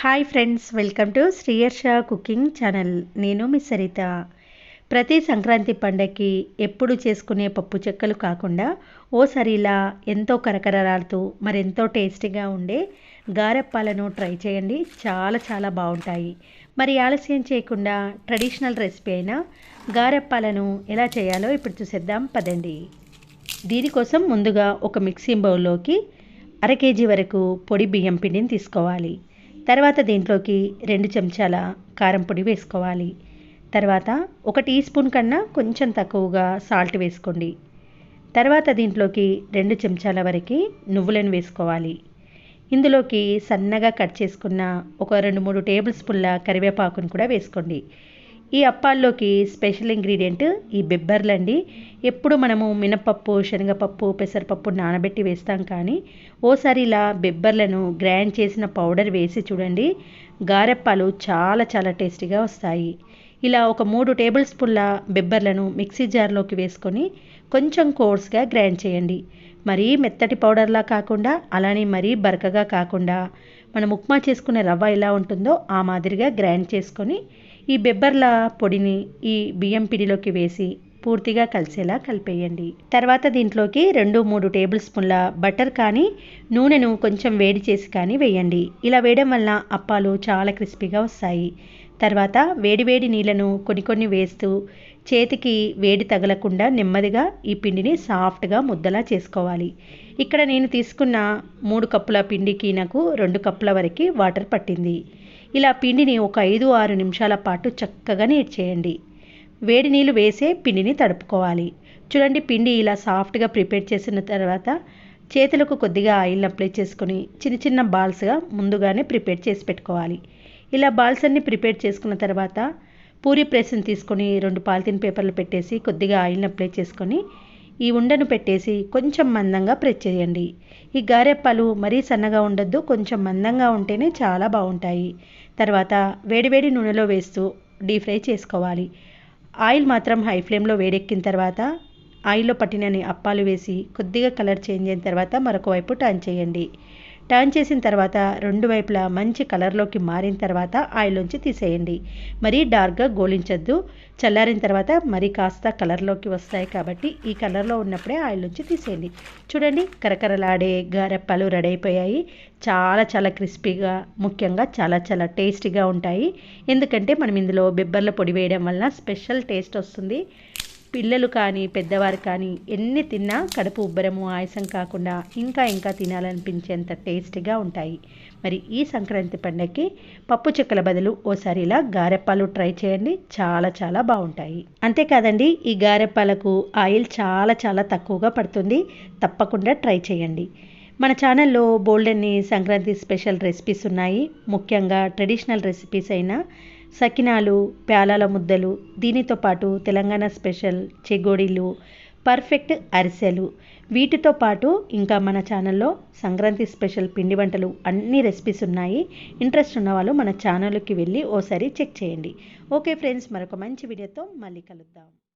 Hi friends welcome to Sriyarsha cooking channel నేను మీ సరిత. ప్రతి సంక్రాంతి పండగకి ఎప్పుడు చేసుకునే పప్పు చెక్కలు కాకుండా ఓసారి ఇలా ఎంతో కరకరలాడుతూ మరెంతో టేస్టీగా ఉండే గారెప్పాలను ట్రై చేయండి. చాలా చాలా బాగుంటాయి. మరి ఆలస్యం చేయకుండా ట్రెడిషనల్ రెసిపీ అయిన గారెప్పాలను ఎలా చేయాలో ఇప్పుడు చూసేద్దాం పదండి. దీనికోసం ముందుగా ఒక మిక్సీ బౌల్లోకి అర కేజీ వరకు పొడి బియ్యం పిండిని తీసుకోవాలి. తర్వాత దీంట్లోకి రెండు చెంచాల కారం పొడి వేసుకోవాలి. తర్వాత ఒక టీ స్పూన్ కన్నా కొంచెం తక్కువగా సాల్ట్ వేసుకోండి. తర్వాత దీంట్లోకి రెండు చెంచాల వరకు నువ్వులను వేసుకోవాలి. ఇందులోకి సన్నగా కట్ చేసుకున్న ఒక రెండు మూడు టేబుల్ స్పూన్ల కరివేపాకును కూడా వేసుకోండి. ఈ అప్పాల్లోకి స్పెషల్ ఇంగ్రీడియంట్ ఈ బెబ్బర్లండి ఎప్పుడు మనము మినపప్పు శనగపప్పు పెసరపప్పు నానబెట్టి వేస్తాం కానీ ఓసారి ఇలా బెబ్బర్లను గ్రైండ్ చేసిన పౌడర్ వేసి చూడండి గారెప్పాలు చాలా చాలా టేస్టీగా వస్తాయి. ఇలా ఒక మూడు టేబుల్ స్పూన్ల బెబ్బర్లను మిక్సీ జార్లోకి వేసుకొని కొంచెం కోర్స్గా గ్రైండ్ చేయండి. మరీ మెత్తటి పౌడర్లా కాకుండా అలానే మరీ బరకగా కాకుండా మనం ఉప్మా చేసుకునే రవ్వ ఎలా ఉంటుందో ఆ మాదిరిగా గ్రైండ్ చేసుకొని ఈ బెబ్బర్ల పొడిని ఈ బియ్యం పిడిలోకి వేసి పూర్తిగా కలిసేలా కలిపేయండి. తర్వాత దీంట్లోకి రెండు మూడు టేబుల్ స్పూన్ల బటర్ కానీ నూనెను కొంచెం వేడి చేసి కానీ వేయండి. ఇలా వేయడం వల్ల అప్పాలు చాలా క్రిస్పీగా వస్తాయి. తర్వాత వేడివేడి నీళ్ళను కొన్ని కొన్ని వేస్తూ చేతికి వేడి తగలకుండా నెమ్మదిగా ఈ పిండిని సాఫ్ట్గా ముద్దలా చేసుకోవాలి. ఇక్కడ నేను తీసుకున్న మూడు కప్పుల పిండికి నాకు రెండు కప్పుల వరకు వాటర్ పట్టింది. ఇలా పిండిని ఒక ఐదు ఆరు నిమిషాల పాటు చక్కగా నీట్ చేయండి. వేడి నీళ్ళు వేసే పిండిని తడుపుకోవాలి. చూడండి పిండి ఇలా సాఫ్ట్గా ప్రిపేర్ చేసిన తర్వాత చేతులకు కొద్దిగా ఆయిల్ అప్లై చేసుకొని చిన్న చిన్న బాల్స్గా ముందుగానే ప్రిపేర్ చేసి పెట్టుకోవాలి. ఇలా బాల్స్ అన్ని ప్రిపేర్ చేసుకున్న తర్వాత పూరి ప్రెస్ని తీసుకొని రెండు పాలిథిన్ పేపర్లు పెట్టేసి కొద్దిగా ఆయిల్ని అప్లై చేసుకొని ఈ ఉండను పెట్టేసి కొంచెం మందంగా ప్రెస్ చేయండి. ఈ గారెప్పాలు మరీ సన్నగా ఉండొద్దు కొంచెం మందంగా ఉంటేనే చాలా బాగుంటాయి. తర్వాత వేడివేడి నూనెలో వేస్తూ డీప్ ఫ్రై చేసుకోవాలి. ఆయిల్ మాత్రం హై ఫ్లేమ్లో వేడెక్కిన తర్వాత ఆయిల్లో పట్టినని అప్పాలు వేసి కొద్దిగా కలర్ చేంజ్ అయిన తర్వాత మరొక వైపు టర్న్ చేయండి. టర్న్ చేసిన తర్వాత రెండు వైపులా మంచి కలర్లోకి మారిన తర్వాత ఆయిల్లోంచి తీసేయండి. మరీ డార్క్గా గోలించద్దు చల్లారిన తర్వాత మరీ కాస్త కలర్లోకి వస్తాయి కాబట్టి ఈ కలర్లో ఉన్నప్పుడే ఆయిల్ నుంచి తీసేయండి. చూడండి కరకరలాడే గారెప్పాలు రెడీ అయిపోయాయి. చాలా చాలా క్రిస్పీగా ముఖ్యంగా చాలా చాలా టేస్టీగా ఉంటాయి. ఎందుకంటే మనం ఇందులో బెబ్బర్ల పొడి వేయడం వలన స్పెషల్ టేస్ట్ వస్తుంది. పిల్లలు కానీ పెద్దవారు కానీ ఎన్ని తిన్నా కడుపు ఉబ్బరము ఆయాసం కాకుండా ఇంకా ఇంకా తినాలనిపించేంత టేస్టీగా ఉంటాయి. మరి ఈ సంక్రాంతి పండగకి పప్పు చెక్కల బదులు ఓసారి ఇలా గారెప్పాలు ట్రై చేయండి. చాలా చాలా బాగుంటాయి. అంతేకాదండి ఈ గారెప్పాలకు ఆయిల్ చాలా చాలా తక్కువగా పడుతుంది. తప్పకుండా ట్రై చేయండి. మన ఛానల్లో బోల్డెన్ని సంక్రాంతి స్పెషల్ రెసిపీస్ ఉన్నాయి. ముఖ్యంగా ట్రెడిషనల్ రెసిపీస్ అయినా సకినాలు ప్యాలాల ముద్దలు దీనితో పాటు తెలంగాణ స్పెషల్ చెగోడీలు పర్ఫెక్ట్ అరిసెలు. వీటితో పాటు ఇంకా మన ఛానల్లో సంక్రాంతి స్పెషల్ పిండి వంటలు అన్ని రెసిపీస్ ఉన్నాయి. ఇంట్రెస్ట్ ఉన్న వాళ్ళు మన ఛానల్కి వెళ్ళి ఓసారి చెక్ చేయండి. ఓకే ఫ్రెండ్స్ మరొక మంచి వీడియోతో మళ్ళీ కలుద్దాం.